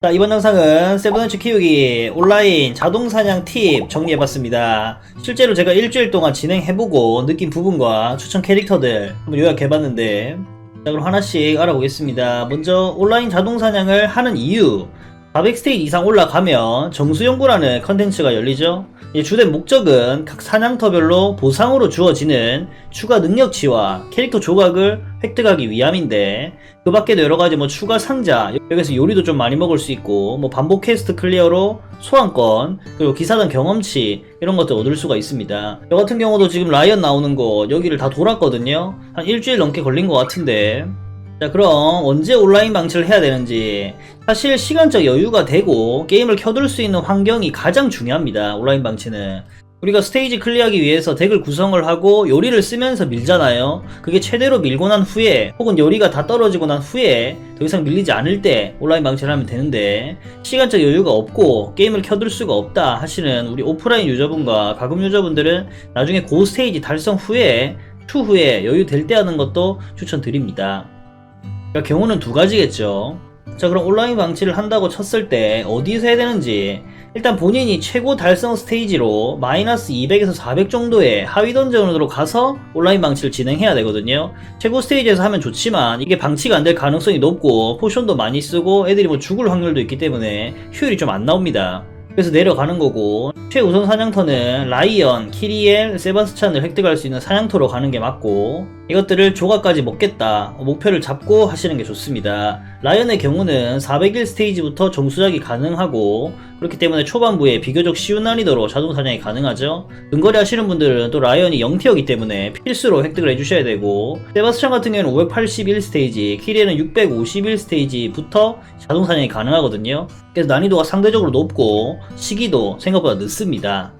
자 이번 영상은 세븐원치 키우기 온라인 자동사냥 팁 정리해봤습니다. 실제로 제가 일주일 동안 진행해보고 느낀 부분과 추천 캐릭터들 한번 요약해봤는데 자 그럼 하나씩 알아보겠습니다. 먼저 온라인 자동사냥을 하는 이유 400스테이지 이상 올라가면 정수연구라는 컨텐츠가 열리죠. 이 주된 목적은 각 사냥터별로 보상으로 주어지는 추가 능력치와 캐릭터 조각을 획득하기 위함인데 그 밖에도 여러가지 뭐 추가 상자 여기서 요리도 좀 많이 먹을 수 있고 뭐 반복 퀘스트 클리어로 소환권 그리고 기사단 경험치 이런 것들 얻을 수가 있습니다. 저 같은 경우도 지금 라이언 나오는 곳 여기를 다 돌았거든요. 한 일주일 넘게 걸린 것 같은데 자 그럼 언제 온라인 방치를 해야 되는지. 사실 시간적 여유가 되고 게임을 켜둘 수 있는 환경이 가장 중요합니다 온라인 방치는. 우리가 스테이지 클리어하기 위해서 덱을 구성을 하고 요리를 쓰면서 밀잖아요. 그게 최대로 밀고 난 후에 혹은 요리가 다 떨어지고 난 후에 더 이상 밀리지 않을 때 온라인 방치를 하면 되는데 시간적 여유가 없고 게임을 켜둘 수가 없다 하시는 우리 오프라인 유저분과 가금 유저분들은 나중에 고 스테이지 달성 후에 추후에 여유 될 때 하는 것도 추천드립니다 그러니까 경우는 두 가지겠죠. 자, 그럼 온라인 방치를 한다고 쳤을 때 어디서 해야 되는지 일단 본인이 최고 달성 스테이지로 마이너스 200에서 400 정도의 하위 던전으로 가서 온라인 방치를 진행해야 되거든요. 최고 스테이지에서 하면 좋지만 이게 방치가 안 될 가능성이 높고 포션도 많이 쓰고 애들이 뭐 죽을 확률도 있기 때문에 효율이 좀 안 나옵니다. 그래서 내려가는 거고. 최우선 사냥터는 라이언, 키리엘, 세바스찬을 획득할 수 있는 사냥터로 가는 게 맞고 이것들을 조각까지 먹겠다. 목표를 잡고 하시는 게 좋습니다. 라이언의 경우는 401 스테이지부터 정수작이 가능하고 그렇기 때문에 초반부에 비교적 쉬운 난이도로 자동 사냥이 가능하죠. 근거리 하시는 분들은 또 라이언이 0티어이기 때문에 필수로 획득을 해주셔야 되고 세바스찬 같은 경우는 581 스테이지 키리엘은 651 스테이지부터 자동 사냥이 가능하거든요. 그래서 난이도가 상대적으로 높고 시기도 생각보다 늦습니다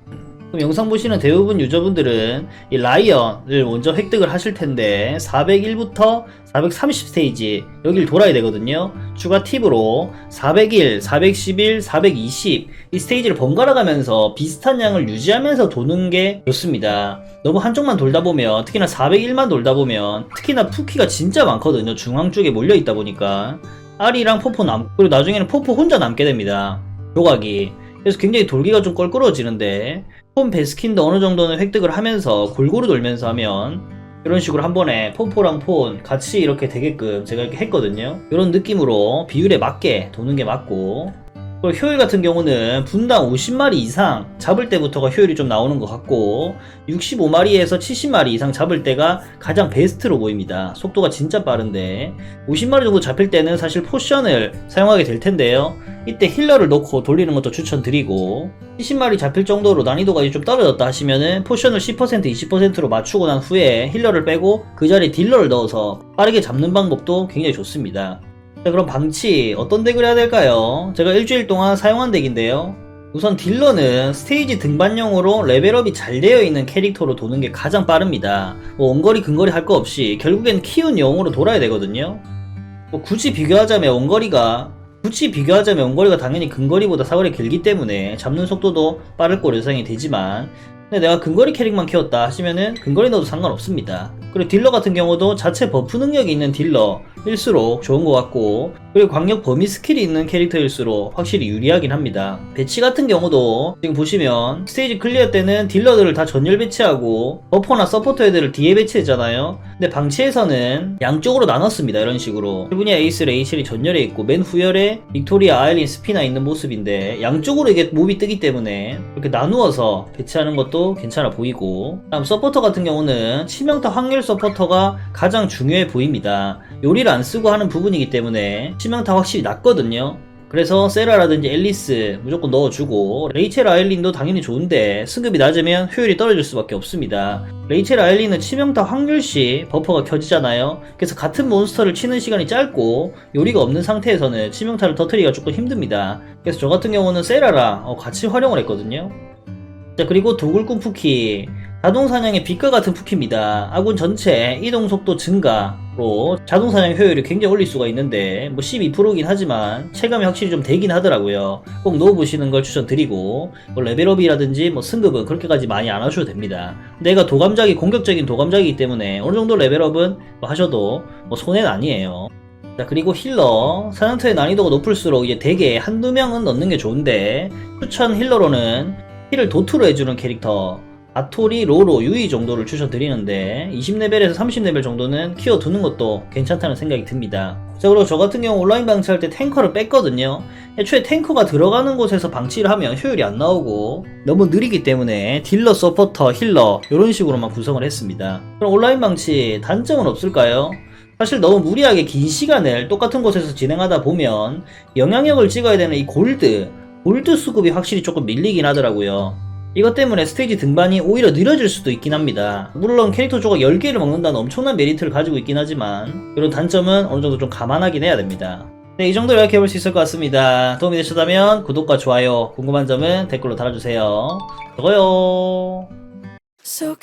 그럼 영상 보시는 대부분 유저분들은 이 라이언을 먼저 획득을 하실 텐데 401부터 430 스테이지 여길 돌아야 되거든요. 추가 팁으로 401, 411, 420 이 스테이지를 번갈아 가면서 비슷한 양을 유지하면서 도는 게 좋습니다. 너무 한쪽만 돌다 보면 특히나 401만 돌다 보면 특히나 푸키가 진짜 많거든요. 중앙 쪽에 몰려 있다 보니까 아리랑 포포 남 그리고 나중에는 포포 혼자 남게 됩니다. 조각이 그래서 굉장히 돌기가 좀 껄끄러워지는데 폼 베스킨도 어느 정도는 획득을 하면서 골고루 돌면서 하면 이런 식으로 한 번에 폼포랑 폰 같이 이렇게 되게끔 제가 이렇게 했거든요. 이런 느낌으로 비율에 맞게 도는 게 맞고 그리고 효율 같은 경우는 분당 50마리 이상 잡을 때부터가 효율이 좀 나오는 것 같고 65마리에서 70마리 이상 잡을 때가 가장 베스트로 보입니다. 속도가 진짜 빠른데 50마리 정도 잡힐 때는 사실 포션을 사용하게 될 텐데요. 이때 힐러를 넣고 돌리는 것도 추천드리고 70마리 잡힐 정도로 난이도가 좀 떨어졌다 하시면은 포션을 10% 20%로 맞추고 난 후에 힐러를 빼고 그 자리에 딜러를 넣어서 빠르게 잡는 방법도 굉장히 좋습니다 자 그럼 방치 어떤 덱을 해야 될까요? 제가 일주일 동안 사용한 덱인데요. 우선 딜러는 스테이지 등반용으로 레벨업이 잘 되어 있는 캐릭터로 도는 게 가장 빠릅니다. 뭐 원거리 근거리 할 거 없이 결국엔 키운 영으로 돌아야 되거든요. 뭐 굳이 비교하자면 원거리가 굳이 비교하자면 원거리가 당연히 근거리보다 사거리 길기 때문에 잡는 속도도 빠를 거로 예상이 되지만 근데 내가 근거리 캐릭만 키웠다 하시면은 근거리 넣어도 상관없습니다. 그리고 딜러 같은 경우도 자체 버프 능력이 있는 딜러일수록 좋은 것 같고 그리고 광역 범위 스킬이 있는 캐릭터일수록 확실히 유리하긴 합니다. 배치 같은 경우도 지금 보시면 스테이지 클리어 때는 딜러들을 다 전열 배치하고 버퍼나 서포터 애들을 뒤에 배치했잖아요. 근데 방치에서는 양쪽으로 나눴습니다. 이런 식으로 일분야 에이스 레이첼이 전열에 있고 맨 후열에 빅토리아 아일린 스피나 있는 모습인데 양쪽으로 이게 몹이 뜨기 때문에 이렇게 나누어서 배치하는 것도 괜찮아 보이고 다음 서포터 같은 경우는 치명타 확률 서포터가 가장 중요해 보입니다. 요리를 안 쓰고 하는 부분이기 때문에 치명타 확실히 낮거든요. 그래서 세라라든지 앨리스 무조건 넣어주고 레이첼 아일린도 당연히 좋은데 승급이 낮으면 효율이 떨어질 수밖에 없습니다. 레이첼 아일린은 치명타 확률시 버퍼가 켜지잖아요. 그래서 같은 몬스터를 치는 시간이 짧고 요리가 없는 상태에서는 치명타를 터트리기가 조금 힘듭니다. 그래서 저 같은 경우는 세라랑 어, 같이 활용을 했거든요. 자 그리고 도굴꾼 푸키 자동사냥의 빛과 같은 푸키입니다. 아군 전체 이동속도 증가로 자동사냥 효율을 굉장히 올릴 수가 있는데 뭐 12%긴 하지만 체감이 확실히 좀 되긴 하더라고요. 꼭 넣어보시는 걸 추천드리고 뭐 레벨업이라든지 뭐 승급은 그렇게까지 많이 안 하셔도 됩니다. 내가 도감작이 공격적인 도감작이기 때문에 어느 정도 레벨업은 뭐 하셔도 뭐 손해는 아니에요. 자 그리고 힐러 사냥터의 난이도가 높을수록 이제 대개 한두 명은 넣는 게 좋은데 추천 힐러로는 힐을 도트로 해주는 캐릭터 아토리, 로로, 유이 정도를 추천드리는데 20레벨에서 30레벨 정도는 키워두는 것도 괜찮다는 생각이 듭니다. 자 그리고 저 같은 경우 온라인 방치할 때 탱커를 뺐거든요. 애초에 탱커가 들어가는 곳에서 방치를 하면 효율이 안 나오고 너무 느리기 때문에 딜러, 서포터, 힐러 이런 식으로만 구성을 했습니다. 그럼 온라인 방치 단점은 없을까요? 사실 너무 무리하게 긴 시간을 똑같은 곳에서 진행하다 보면 영향력을 찍어야 되는 이 골드, 골드 수급이 확실히 조금 밀리긴 하더라고요. 이것 때문에 스테이지 등반이 오히려 느려질 수도 있긴 합니다. 물론 캐릭터 조각 10개를 먹는다는 엄청난 메리트를 가지고 있긴 하지만 이런 단점은 어느 정도 좀 감안하긴 해야 됩니다. 네, 이 정도 이렇게 해볼 수 있을 것 같습니다. 도움이 되셨다면 구독과 좋아요, 궁금한 점은 댓글로 달아주세요. 저거요. So